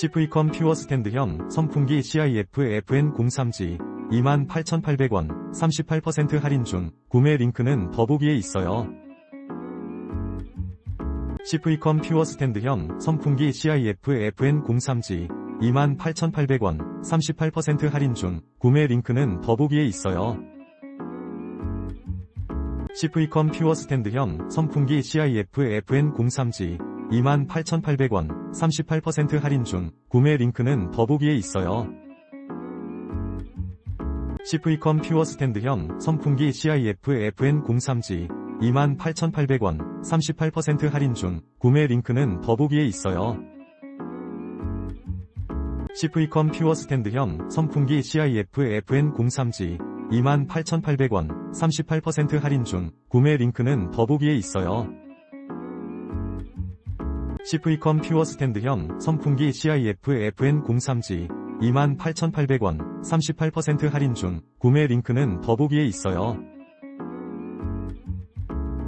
시프이컴 퓨어 스탠드형 선풍기 CIF FN03G 28,800원 38% 할인 중 구매 링크는 더보기에 있어요. 시프이컴 퓨어 스탠드형 선풍기 CIF FN03G 28,800원 38% 할인 중 구매 링크는 더보기에 있어요. 시프이컴 퓨어 스탠드형 선풍기 CIF FN03G 28,800원 38% 할인 중 구매 링크는 더보기에 있어요. 시프이컴 퓨어 스탠드형 선풍기 CIF FN03G 28,800원 38% 할인 중 구매 링크는 더보기에 있어요. 시프이컴 퓨어 스탠드형 선풍기 CIF FN03G 28,800원 38% 할인 중 구매 링크는 더보기에 있어요. 시프이컴 퓨어 스탠드형 선풍기 CIF FN03G 28,800원 38% 할인 중 구매 링크는 더보기에 있어요.